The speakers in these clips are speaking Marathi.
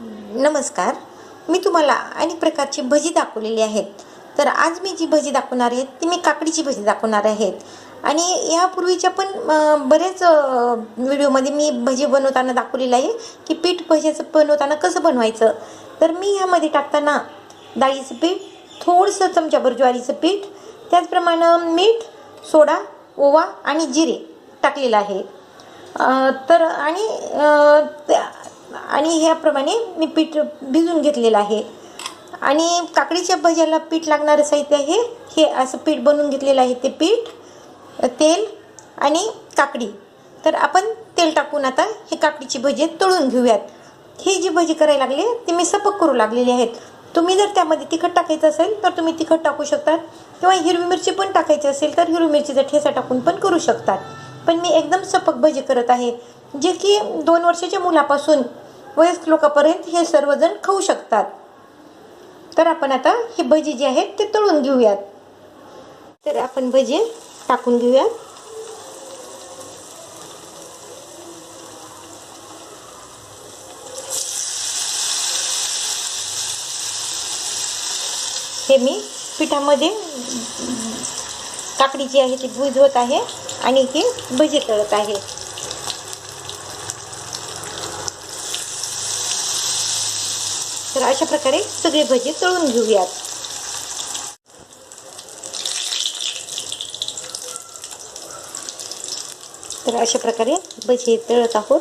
नमस्कार. मी तुम्हाला अनेक प्रकारची भजी दाखवलेली आहेत. तर आज मी जी भजी दाखवणार आहे ती मी काकडीची भजी दाखवणार आहेत आणि यापूर्वीच्या पण बरेच व्हिडिओमध्ये मी भजी बनवताना दाखवलेलं आहे की पीठ भजीचं बनवताना कसं बनवायचं. तर मी ह्यामध्ये टाकताना डाळीचं पीठ थोडंसं चमच्याभर ज्वारीचं पीठ त्याचप्रमाणे मीठ सोडा ओवा आणि जिरे टाकलेलं आहे. तर आणि आणि ह्याप्रमाणे मी पीठ भिजून घेतलेलं आहे. आणि काकडीच्या भज्याला पीठ लागणारं साहित्य आहे. हे असं पीठ बनवून घेतलेलं आहे ते पीठ तेल आणि काकडी. तर आपण तेल टाकून आता हे काकडीची भजी तळून घेऊयात. ही जी भजी करायला लागली ती मी सपक करू लागलेली आहेत. तुम्ही जर त्यामध्ये तिखट टाकायचं असेल तर तुम्ही तिखट टाकू शकतात. किंवा हिरवी मिरची पण टाकायची असेल तर हिरवी मिरचीचा ठेसा टाकून पण करू शकतात. पण मी एकदम सपक भजी करत आहे. जे की दोन वर्षाच्या मुलापासून वयस्क लोकांपर्यंत हे सर्वजण खाऊ शकतात. तर आपण आता हे भजी जे आहेत ते तळून घेऊयात. तर आपण भजी टाकून घेऊयात. हे मी पिठामध्ये काकडी जी आहे ती भुजवत आहे आणि ही भजी तळत आहे. तर अशा प्रकारे सगळे भजी तळून घेऊयात. तर अशा प्रकारे भजी तळत आहोत.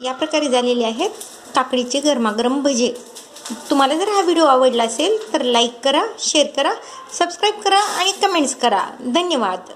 या प्रकारे झालेले आहेत. काकडीचे गरमागरम भजे. तुम्हाला जर हा व्हिडिओ आवडला असेल तर लाईक करा शेअर करा सबस्क्राईब करा आणि कमेंट्स करा. धन्यवाद.